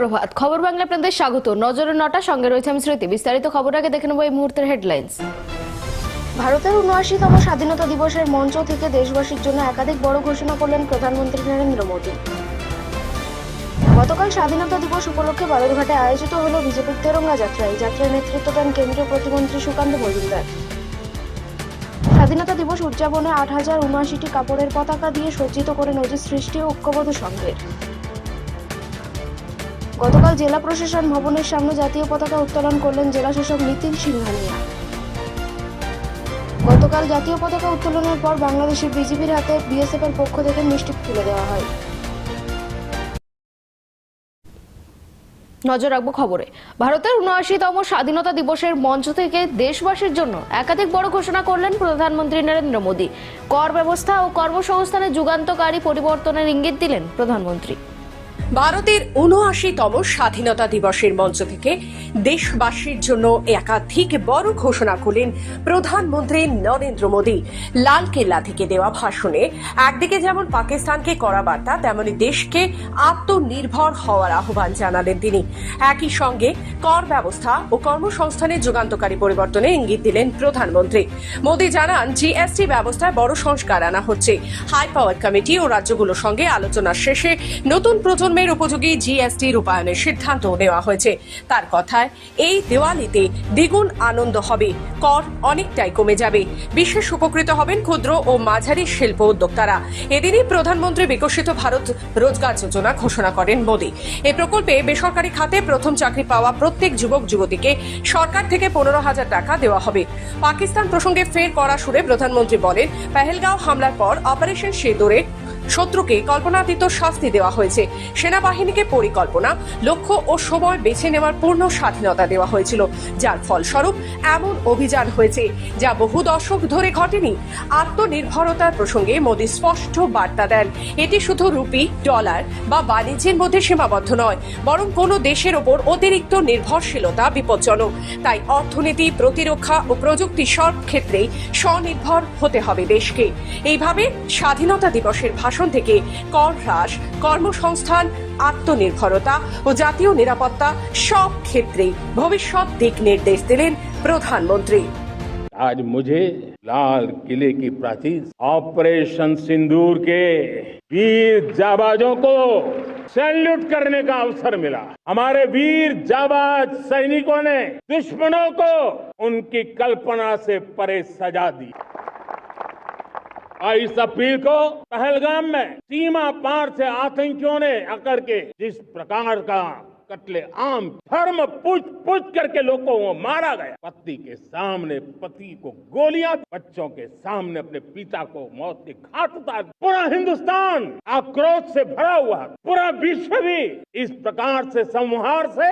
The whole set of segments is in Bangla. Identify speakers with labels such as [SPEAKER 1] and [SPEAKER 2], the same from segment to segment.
[SPEAKER 1] সুপ্রভাত। খবর বাংলা আপনাদের স্বাগত। নজরের নটা, সঙ্গে রয়েছে আমি স্মৃতি। বিস্তারিত খবর আগে দেখে নেব এই মুহূর্তের হেডলাইন্স ভারতের উনআশিতম স্বাধীনতা দিবসের মঞ্চ থেকে দেশবাসীর জন্য একাধিক বড় ঘোষণা করলেন প্রধানমন্ত্রী নরেন্দ্র মোদী। গতকাল স্বাধীনতা দিবস উপলক্ষে বালুরঘাটে আয়োজিত হল বিজেপির তেরঙ্গা যাত্রা এই যাত্রায় নেতৃত্ব দেন কেন্দ্রীয় প্রতিমন্ত্রী সুকান্ত মজুমদার। স্বাধীনতা দিবস উদযাপনে আট হাজার উনআশিটি কাপড়ের পতাকা দিয়ে সজ্জিত করে নজির সৃষ্টি ঐক্যবদ্ধ সংঘের। গতকাল জেলা প্রশাসন ভবনের সামনে জাতীয় পতাকা উত্তোলন করলেন জেলা শাসক নীতিন সিংহানিয়া গতকাল জাতীয় পতাকা উত্তোলনের পর বাংলাদেশের বিজিবির হাতে বিএসএফ এর পক্ষ থেকে মিষ্টি তুলে দেওয়া হয়। নজর রাখব খবরে। ভারতের উনআশিতম স্বাধীনতা দিবসের মঞ্চ থেকে দেশবাসীর জন্য একাধিক বড় ঘোষণা করলেন প্রধানমন্ত্রী নরেন্দ্র মোদী। কর ব্যবস্থা ও কর্মসংস্থানে যুগান্তকারী পরিবর্তনের ইঙ্গিত দিলেন প্রধানমন্ত্রী।
[SPEAKER 2] ভারতের উনআশিতম স্বাধীনতা দিবসের মঞ্চ থেকে দেশবাসীর জন্য একাধিক বড় ঘোষণা করলেন প্রধানমন্ত্রী নরেন্দ্র মোদী। লালকেল্লা থেকে দেওয়া ভাষণে একদিকে যেমন পাকিস্তানকে করা বার্তা, তেমনি দেশকে আত্মনির্ভর হওয়ার আহ্বান জানালেন তিনি। একই সঙ্গে কর ব্যবস্থা ও কর্মসংস্থানে যুগান্তকারী পরিবর্তনে ইঙ্গিত দিলেন প্রধানমন্ত্রী। মোদী জানান, জিএসটি ব্যবস্থায় বড় সংস্কার আনা হচ্ছে। হাই পাওয়ার কমিটি ও রাজ্যগুলোর সঙ্গে আলোচনা শেষে নতুন প্রজন্মের উপযোগী জিএসটি রূপায়ণের সিদ্ধান্ত নেওয়া হয়েছে। তার কথায়, এই দেওয়ালিতে দ্বিগুণ আনন্দ হবে। কর অনেকটাই কমে যাবে। বিশেষ উপকৃত হবেন ক্ষুদ্র ও মাঝারি শিল্প উদ্যোক্তারা। এদিনই প্রধানমন্ত্রী বিকশিত ভারত রোজগার যোজনা ঘোষণা করেন মোদী। এই প্রকল্পে বেসরকারি খাতে প্রথম চাকরি পাওয়া প্রত্যেক যুবক, যুবতীকে সরকার থেকে পনেরো হাজার টাকা দেওয়া হবে। পাকিস্তান প্রসঙ্গে ফের করা সুরে প্রধানমন্ত্রী বলেন, পেহেলগাঁও হামলার পর অপারেশন সেদুরে শত্রুকে কল্পনাতীত শাস্তি দেওয়া হয়েছে। সেনাবাহিনীকে পরিকল্পনা, লক্ষ্য ও সময় বেছে নেওয়ার পূর্ণ স্বাধীনতা দেওয়া হয়েছিল। যার ফলস্বরূপ এমন অভিযান হয়েছে, যা বহু দশক ধরে ঘটেনি। আত্মনির্ভরতার প্রসঙ্গে মোদী স্পষ্ট বার্তা দেন। এটি শুধু রুপি, ডলার বা বাণিজ্যের মধ্যে সীমাবদ্ধ নয়, বরং কোনো দেশের ওপর অতিরিক্ত নির্ভরশীলতা বিপজ্জনক। তাই অর্থনীতি, প্রতিরক্ষা ও প্রযুক্তি সব ক্ষেত্রেই স্বনির্ভর হতে হবে দেশকে। এইভাবে স্বাধীনতা দিবসের ভাষণ থেকে কর হ্রাস কর্মসংস্থান আত্মনির্ভরতা ও জাতীয় নিরাপত্তা সব ক্ষেত্রেই ভবিষ্যৎ দিক নির্দেশ দিলেন প্রধানমন্ত্রী
[SPEAKER 3] आज मुझे लाल किले की प्राचीर ऑपरेशन सिंदूर के वीर जाबाजों को सैल्यूट करने का अवसर मिला हमारे वीर जाबाज सैनिकों ने दुश्मनों को उनकी कल्पना से परे सजा दी और इस अपील को पहलगाम में सीमा पार से आतंकियों ने आकर के जिस प्रकार का कटले आम धर्म पूछ पूछ करके लोगों को मारा गया, पति के सामने पति को गोलियाँ, बच्चों के सामने अपने पिता को मौत के घाट उतार, पूरा हिंदुस्तान आक्रोश से भरा हुआ पूरा विश्व भी इस प्रकार से संहार से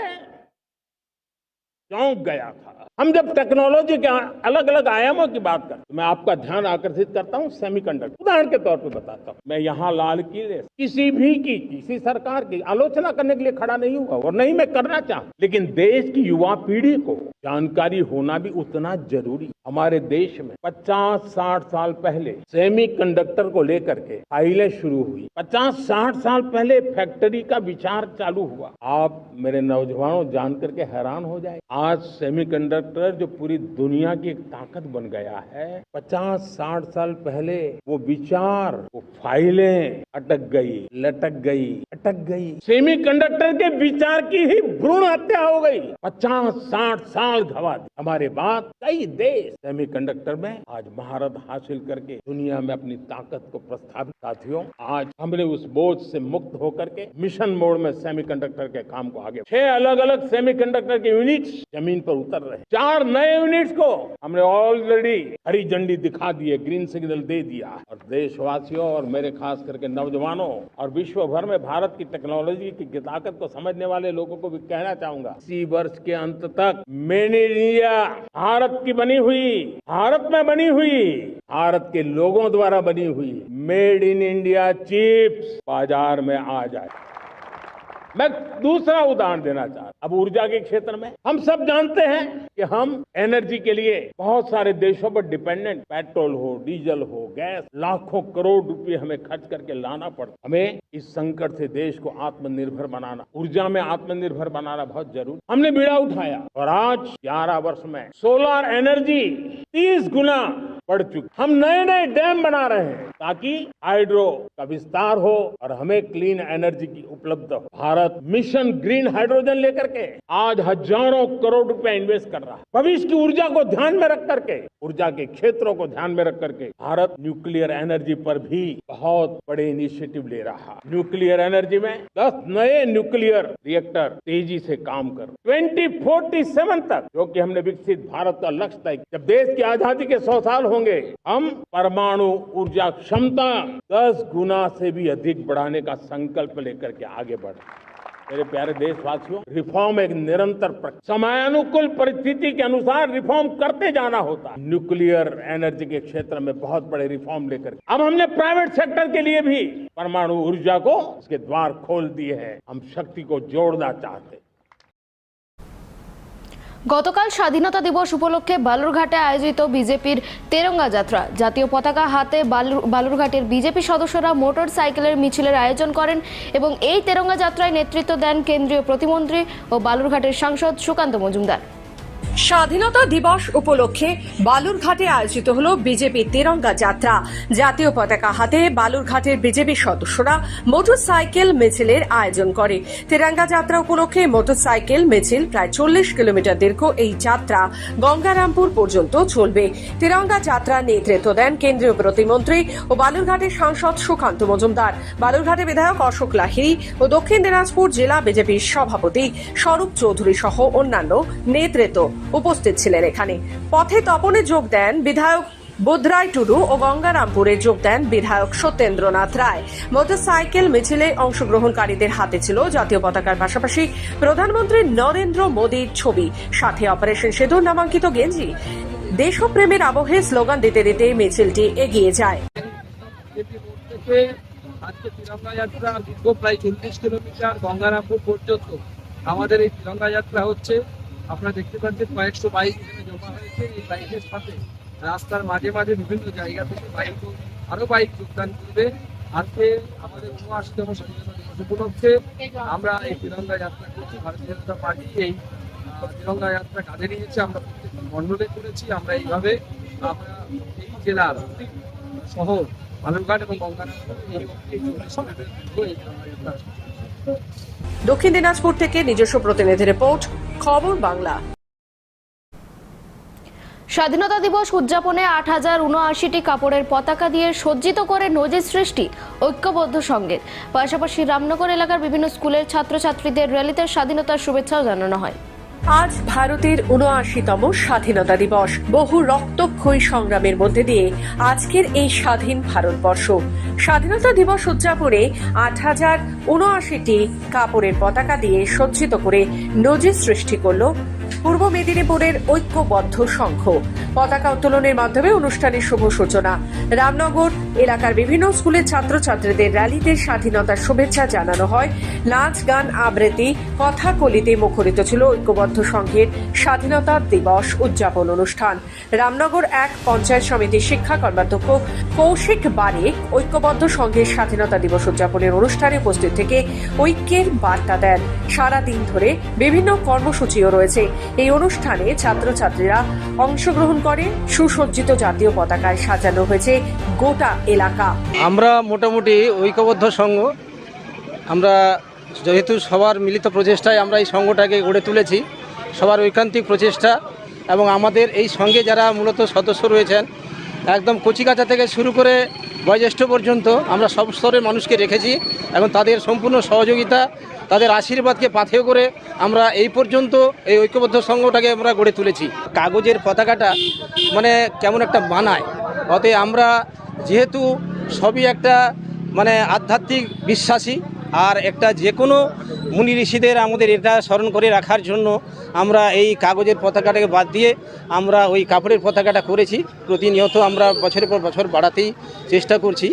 [SPEAKER 3] चौंक गया था। हम जब टेक्नोलॉजी के अलग अलग आयामों की बात करते मैं आपका ध्यान आकर्षित करता हूँ सेमीकंडक्टर उदाहरण के तौर पर बताता हूँ। मैं यहाँ लाल किले किसी भी की, किसी सरकार की आलोचना करने के लिए खड़ा नहीं हुआ और नहीं मैं करना चाहता। लेकिन देश की युवा पीढ़ी को जानकारी होना भी उतना ज़रूरी हमारे देश में 50-60 साल पहले सेमीकंडक्टर को लेकर के फाइलें शुरू हुई। 50-60 साल पहले फैक्ट्री का विचार चालू हुआ। आप मेरे नौजवानों जान करके हैरान हो जाए आज सेमीकंडक्टर जो पूरी दुनिया की एक ताकत बन गया है 50-60 साल पहले वो विचार, वो फाइलें अटक गई, लटक गई, अटक गई। सेमीकंडक्टर के विचार की ही भ्रूण हत्या हो गई। 50-60 साल गवा दी। हमारे बाद कई देश सेमीकंडक्टर में आज महारत हासिल करके दुनिया में अपनी ताकत को प्रस्थापित। साथियों, आज हमने उस बोझ से मुक्त होकर के मिशन मोड में सेमीकंडक्टर के काम को आगे छह अलग अलग सेमीकंडक्टर के यूनिट्स ज़मीन पर उतर रहे। चार नए यूनिट्स को हमने ऑलरेडी हरी झंडी दिखा दी है ग्रीन सिग्नल दे दिया। और देशवासियों और मेरे खास करके नौजवानों और विश्व भर में भारत की टेक्नोलॉजी की ताकत को समझने वाले लोगों को भी कहना चाहूँगा। इसी वर्ष के अंत तक मेड इन इंडिया भारत की बनी हुई, भारत में बनी हुई, भारत के लोगों द्वारा बनी हुई मेड इन इंडिया चिप्स बाज़ार में आ जाए। मैं दूसरा उदाहरण देना चाहता। अब ऊर्जा के क्षेत्र में हम सब जानते हैं कि हम एनर्जी के लिए बहुत सारे देशों पर डिपेंडेंट, पेट्रोल हो, डीजल हो, गैस, लाखों करोड़ रुपए हमें खर्च करके लाना पड़ता हमें इस संकट से देश को आत्मनिर्भर बनाना, ऊर्जा में आत्मनिर्भर बनाना बहुत ज़रूरी। हमने बीड़ा उठाया और आज 11 वर्ष में सोलर एनर्जी 30 गुना बढ़ चुकी हम नए नए डैम बना रहे हैं। ताकि हाइड्रो का विस्तार हो और हमें क्लीन एनर्जी की उपलब्ध हो। भारत मिशन ग्रीन हाइड्रोजन लेकर के आज हज़ारों करोड़ रुपए इन्वेस्ट कर रहा है। भविष्य की ऊर्जा को ध्यान में रख करके, ऊर्जा के क्षेत्रों को ध्यान में रख करके भारत न्यूक्लियर एनर्जी पर भी बहुत बड़े इनिशिएटिव ले रहा है। न्यूक्लियर एनर्जी में 10 नए न्यूक्लियर रिएक्टर तेज़ी से काम कर 2047 तक, जो कि हमने विकसित भारत का लक्ष्य तय। जब देश की आज़ादी के सौ साल होंगे, हम परमाणु ऊर्जा क्षमता 10 गुना से भी अधिक बढ़ाने का संकल्प लेकर के आगे बढ़ मेरे प्यारे देशवासियों रिफॉर्म एक निरंतर समयानुकूल परिस्थिति के अनुसार रिफॉर्म करते जाना होता है। न्यूक्लियर एनर्जी के क्षेत्र में बहुत बड़े रिफॉर्म लेकर। अब हमने प्राइवेट सेक्टर के लिए भी परमाणु ऊर्जा को इसके द्वार खोल दिए हैं। हम शक्ति को जोड़ना चाहते हैं।
[SPEAKER 1] গতকাল স্বাধীনতা দিবস উপলক্ষে বালুরঘাটে আয়োজিত বিজেপির তেরঙ্গা যাত্রা। জাতীয় পতাকা হাতে বালুর- বালুরঘাটের বিজেপি সদস্যরা মোটর সাইকেলের মিছিলের আয়োজন করেন এবং এই তেরঙ্গা যাত্রায় নেতৃত্ব দেন কেন্দ্রীয় প্রতিমন্ত্রী ও বালুরঘাটের সাংসদ সুকান্ত মজুমদার।
[SPEAKER 2] স্বাধীনতা দিবস উপলক্ষে বালুরঘাটে আয়োজিত হল বিজেপি তিরঙ্গা যাত্রা। জাতীয় পতাকা হাতে বালুরঘাটের বিজেপি সদস্যরা মোটরসাইকেল, মিছিলের আয়োজন করে। তেরঙ্গা যাত্রা উপলক্ষে মোটরসাইকেল, মিছিল, প্রায় চল্লিশ কিলোমিটার দীর্ঘ এই যাত্রা গঙ্গারামপুর পর্যন্ত চলবে। তেরঙ্গা যাত্রা নেতৃত্ব দেন কেন্দ্রীয় প্রতিমন্ত্রী ও বালুরঘাটের সাংসদ সুকান্ত মজুমদার। বালুরঘাটের বিধায়ক অশোক লাহিড়ী ও দক্ষিণ দিনাজপুর জেলা বিজেপির সভাপতি স্বরূপ চৌধুরী সহ অন্যান্য নেতৃত্ব। উপস্থিত ছিলেন এখানে। পথে তপনে যোগ দেন বিধায়ক বুধরায় টুডু ও গঙ্গারামপুরে যোগ দেন বিধায়ক সত্যেন্দ্রনাথ রায়। মোটরসাইকেল, মিছিলে অংশগ্রহণকারীদের হাতে ছিল জাতীয় পতাকার পাশাপাশি প্রধানমন্ত্রী নরেন্দ্র মোদীর ছবি। সাথে অপারেশন সেতুর নামাঙ্কিত গেঞ্জি। দেশপ্রেমের আবহে স্লোগান দিতে দিতে মিছিলটি এগিয়ে যায়।
[SPEAKER 4] আজকে তিরঙ্গা যাত্রা দীর্ঘ প্রায় চল্লিশ কিলোমিটার গঙ্গারামপুর পর্যন্ত। আমাদের এই তিরঙ্গা যাত্রা হচ্ছে আপনারা দেখতে পাচ্ছেন কয়েকশো বাইক এখানে জমা হয়েছে। এই বাইকের সাথে রাস্তার মাঝে মাঝে বিভিন্ন জায়গা থেকে বাইক আরও বাইক যোগদান করবে। আজকে আমাদের উনআশিতম স্বাধীনতা উপলক্ষে আমরা এই তিরঙ্গা যাত্রা করছি ভারতীয় জনতা পার্টি এই তিরঙ্গা যাত্রা কাঁধে নিয়েছে। আমরা প্রত্যেকটি মণ্ডলে করেছি। আমরা এইভাবে আমরা এই জেলার শহর, বালুরঘাট এবং যাত্রা
[SPEAKER 2] দক্ষিণ দিনাজপুর থেকে নিজস্ব প্রতিনিধি রিপোর্ট খবর বাংলা।
[SPEAKER 1] স্বাধীনতা দিবস উদযাপনে আট হাজার উনআশিটি কাপড়ের পতাকা দিয়ে সজ্জিত করে নজির সৃষ্টি ঐক্যবদ্ধ সঙ্গের পাশাপাশি রামনগর এলাকার বিভিন্ন স্কুলের ছাত্রছাত্রীদের র্যালিতে স্বাধীনতার শুভেচ্ছাও জানানো হয়।
[SPEAKER 2] আজ ভারতের উনআশিতম স্বাধীনতা দিবস। বহু রক্তক্ষয়ী সংগ্রামের মধ্যে দিয়ে আজকের এই স্বাধীন ভারতবর্ষ। স্বাধীনতা দিবস উদযাপনে আট হাজার উনআশিটি কাপড়ের পতাকা দিয়ে সজ্জিত করে নজির সৃষ্টি করল পূর্ব মেদিনীপুরের ঐক্যবদ্ধ সংঘ। পতাকা উত্তোলনের মাধ্যমে অনুষ্ঠানের শুভ সূচনা। রামনগর এলাকার বিভিন্ন স্কুলের ছাত্রছাত্রীদের র্যালিতে স্বাধীনতার শুভেচ্ছা জানানো হয়। নাচ, গান, আবৃত্তি কথা কলিতে মুখরিত ছিল ঐক্যবদ্ধ সংঘের স্বাধীনতা দিবস উদযাপন অনুষ্ঠান। রামনগর এক পঞ্চায়েত সমিতির শিক্ষা কর্মাধ্যক্ষ কৌশিক বারেক ঐক্যবদ্ধ সংঘের স্বাধীনতা দিবস উদযাপনের অনুষ্ঠানে উপস্থিত থেকে ঐক্যের বার্তা দেন। সারাদিন ধরে বিভিন্ন কর্মসূচিও রয়েছে। এই অনুষ্ঠানে ছাত্রছাত্রীরা অংশগ্রহণ করে। সুসজ্জিত জাতীয় পতাকায় সাজানো হয়েছে গোটা এলাকা।
[SPEAKER 5] আমরা মোটামুটি ঐক্যবদ্ধ সংঘ। আমরা যেহেতু সবার মিলিত প্রচেষ্টায় আমরা এই সংঘটাকে গড়ে তুলেছি, সবার ঐকান্তিক প্রচেষ্টা এবং আমাদের এই সঙ্গে যারা মূলত সদস্য রয়েছেন, একদম কচিকাচা থেকে শুরু করে বয়োজ্যেষ্ঠ পর্যন্ত আমরা সব স্তরের মানুষকে রেখেছি এবং তাদের সম্পূর্ণ সহযোগিতা, তাদের আশীর্বাদকে পাথেয় করে আমরা এই পর্যন্ত এই ঐক্যবদ্ধ সংঘটাকে আমরা গড়ে তুলেছি। কাগজের পতাকাটা মানে কেমন একটা বানায় অতএব আমরা যেহেতু সবই একটা মানে আধ্যাত্মিক বিশ্বাসী আর একটা যে কোনো মুনি ঋষিদের আমাদের এটা স্মরণ করে রাখার জন্য আমরা এই কাগজের পতাকাটাকে বাদ দিয়ে আমরা ওই কাপড়ের পতাকাটা করেছি। প্রতিনিয়ত আমরা বছরের পর বছর বাড়াতেই চেষ্টা করছি।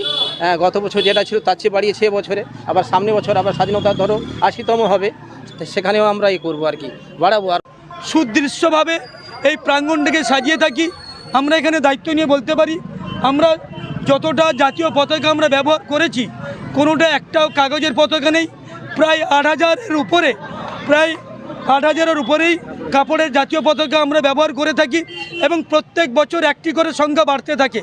[SPEAKER 5] গত বছর যেটা ছিল তার চেয়ে বাড়িয়েছে বছরে। আবার সামনে বছর আবার স্বাধীনতা ধরো আশিতম হবে। সেখানেও আমরা এই করব আর কি, বাড়াবো আর
[SPEAKER 6] সুদৃশ্যভাবে এই প্রাঙ্গণটাকে সাজিয়ে থাকি। আমরা এখানে দায়িত্ব নিয়ে বলতে পারি। আমরা যতটা জাতীয় পতাকা আমরা ব্যবহার করেছি, কোনোটা একটাও কাগজের পতাকা নেই। প্রায় আট হাজারের উপরে, প্রায় আট হাজারের উপরেই কাপড়ের জাতীয় পতাকা আমরা ব্যবহার করে থাকি এবং প্রত্যেক বছর একটি করে সংখ্যা বাড়তে থাকে।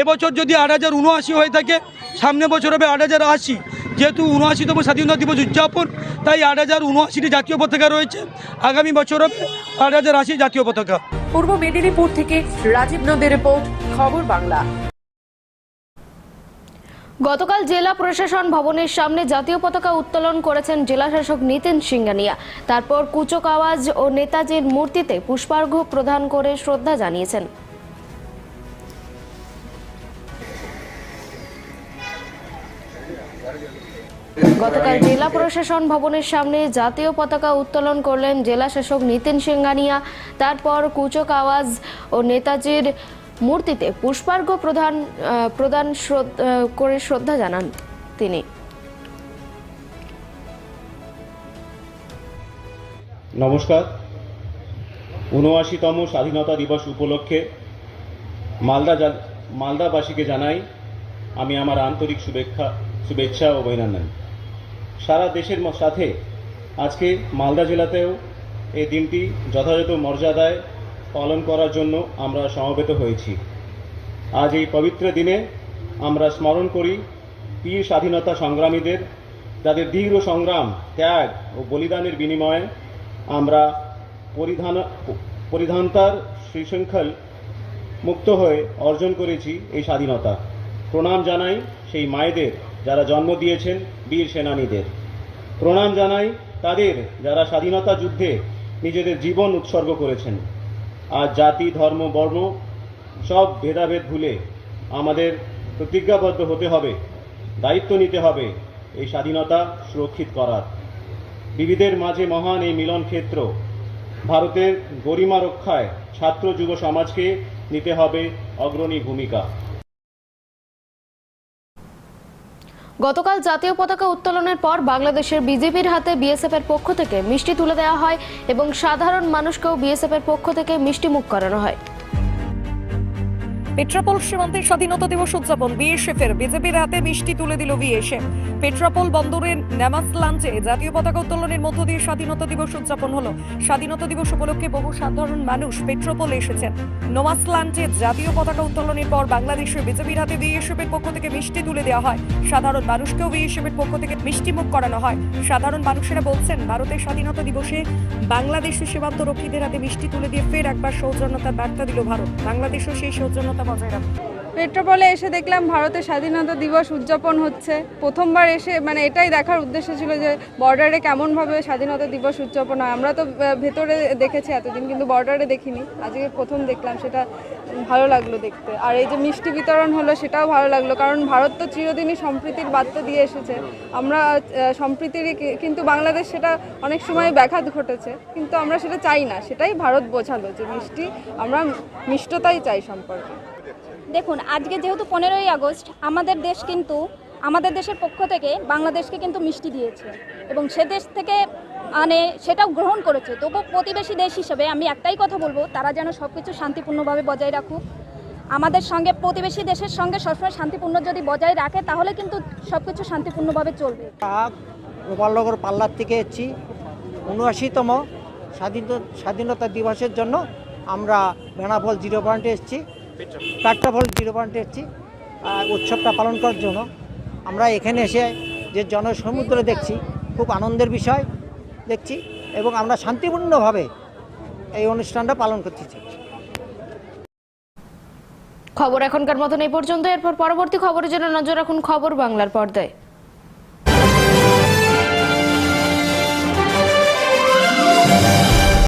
[SPEAKER 6] এবছর যদি আট হাজার উনআশি হয়ে থাকে সামনে বছর হবে আট হাজার আশি। যেহেতু উনআশিতম স্বাধীনতা দিবস উদযাপন, তাই আট হাজার উনআশিটি জাতীয় পতাকা রয়েছে। আগামী বছর হবে আট হাজার আশি জাতীয় পতাকা।
[SPEAKER 2] পূর্ব মেদিনীপুর থেকে রাজীব নদের রিপোর্ট, খবর বাংলা।
[SPEAKER 1] গতকাল জেলা প্রশাসন ভবনের সামনে জাতীয় পতাকা উত্তোলন করেছেন জেলা শাসক নিতিন সিংহানিয়া তারপর কুচক আওয়াজ ও নেতাজির মূর্তিতে পুষ্পার্ঘ্য প্রদান করে শ্রদ্ধা জানিয়েছেন। গতকাল জেলা প্রশাসন ভবনের সামনে জাতীয় পতাকা উত্তোলন করলেন জেলা শাসক নিতিন সিংহানিয়া তারপর কুচক আওয়াজ ও নেতাজির মূর্তিতে পুষ্পার্ঘ্য প্রধান প্রদান করে শ্রদ্ধা জানান তিনি।
[SPEAKER 7] নমস্কার। উনআশিতম স্বাধীনতা দিবস উপলক্ষে মালদা মালদাবাসীকে জানাই আমি আমার আন্তরিক শুভেচ্ছা শুভেচ্ছা ও অভিনন্দন। সারা দেশের সাথে আজকে মালদা জেলাতেও এই দিনটি যথাযথ মর্যাদায় পালন করার জন্য আমরা সমবেত হয়েছি। আজ এই পবিত্র দিনে আমরা স্মরণ করি বীর স্বাধীনতা সংগ্রামীদের, যাদের দীর্ঘ সংগ্রাম, ত্যাগ ও বলিদানের বিনিময়ে আমরা পরিধান, পরিধানতার শ্রীশৃঙ্খল মুক্ত হয়ে অর্জন করেছি এই স্বাধীনতা। প্রণাম জানাই সেই মায়েদের যারা জন্ম দিয়েছেন বীর সেনানীদের। প্রণাম জানাই তাদের যারা স্বাধীনতা যুদ্ধে নিজেদের জীবন উৎসর্গ করেছেন। আজ জাতি, ধর্ম, বর্ণ সব ভেদাভেদ ভুলে আমাদের প্রতিজ্ঞাবদ্ধ হতে হবে, দায়িত্ব নিতে হবে এই স্বাধীনতা সুরক্ষিত করার। বিবিধের মাঝে মহান এই মিলন ক্ষেত্র ভারতের গরিমা রক্ষায় ছাত্র যুব সমাজকে নিতে হবে অগ্রণী ভূমিকা।
[SPEAKER 1] গতকাল জাতীয় পতাকা উত্তোলনের পর বাংলাদেশের বিজেপির হাতে বিএসএফ এর পক্ষ থেকে মিষ্টি তুলে দেওয়া হয় এবং সাধারণ মানুষকেও বিএসএফ এর পক্ষ থেকে মিষ্টি মুখ করানো হয়।
[SPEAKER 8] পেট্রাপোল সীমান্তে স্বাধীনতা দিবস উদযাপন। বিএসএফের বিজেপির হাতে মিষ্টি তুলে দিল বিএসএফ। পেট্রাপোল বন্দরের নামাজ লাঞ্চে জাতীয় পতাকা উত্তোলনের মধ্য দিয়ে স্বাধীনতা দিবস উদযাপন হলো। স্বাধীনতা দিবস উপলক্ষে বহু সাধারণ মানুষ পেট্রাপোল এসেছেন। নমাজ লাঞ্চে জাতীয় পতাকা উত্তোলনের পর বাংলাদেশের বিজেপির হাতে বিএসএফ এর পক্ষ থেকে মিষ্টি তুলে দেওয়া হয়। সাধারণ মানুষকেও বিএসএফ এর পক্ষ থেকে মিষ্টি মুখ করানো হয়। সাধারণ মানুষেরা বলছেন, ভারতের স্বাধীনতা দিবসে বাংলাদেশের সীমান্ত রক্ষীদের হাতে মিষ্টি তুলে দিয়ে ফের একবার সৌজন্যতার বার্তা দিল ভারত। বাংলাদেশও সেই সৌজন্যতা
[SPEAKER 9] পেট্রোপলে এসে দেখলাম ভারতের স্বাধীনতা দিবস উদযাপন হচ্ছে। প্রথমবার এসে মানে এটাই দেখার উদ্দেশ্য ছিল যে বর্ডারে কেমনভাবে স্বাধীনতা দিবস উদযাপন হয়। আমরা তো ভেতরে দেখেছি এতদিন, কিন্তু বর্ডারে দেখিনি। আজকে প্রথম দেখলাম, সেটা ভালো লাগল দেখতে। আর এই যে মিষ্টি বিতরণ হলো, সেটাও ভালো লাগল। কারণ ভারত তো চিরদিনই সম্প্রীতির বার্তা দিয়ে এসেছে। আমরা সম্প্রীতিরই কিন্তু বাংলাদেশ সেটা অনেক সময় ব্যাঘাত ঘটেছে। কিন্তু আমরা সেটা চাই না। সেটাই ভারত বোঝালো যে মিষ্টি, আমরা মিষ্টতাই চাই সম্পর্কে।
[SPEAKER 10] দেখুন, আজকে যেহেতু পনেরোই আগস্ট, আমাদের দেশ কিন্তু, আমাদের দেশের পক্ষ থেকে বাংলাদেশকে কিন্তু মিষ্টি দিয়েছে। এবং সে দেশ থেকে মানে সেটাও গ্রহণ করেছে। তবু প্রতিবেশী দেশ হিসেবে আমি একটাই কথা বলব, তারা যেন সব কিছু শান্তিপূর্ণভাবে বজায় রাখুক। আমাদের সঙ্গে, প্রতিবেশী দেশের সঙ্গে সবসময় শান্তিপূর্ণ যদি বজায় রাখে, তাহলে কিন্তু সব কিছু শান্তিপূর্ণভাবে চলবে।
[SPEAKER 11] গোপালনগর পাল্লার থেকে এসেছি। উনআশিতম স্বাধীনতা স্বাধীনতা দিবসের জন্য আমরা বেনাফল জিরো পয়েন্টে এসেছি। পেট্রাফল জিরো পয়েন্ট এসেছি উৎসবটা পালন করার জন্য আমরা এখানে এসে যে জনসমুদ্র দেখছি, খুব আনন্দের বিষয় দেখছি এবং আমরা শান্তিপূর্ণভাবে এই অনুষ্ঠানটা পালন করতেছি
[SPEAKER 1] খবর এখনকার মতন এই পর্যন্ত এরপর পরবর্তী খবরের জন্য নজর রাখুন খবর বাংলার পর্দায়।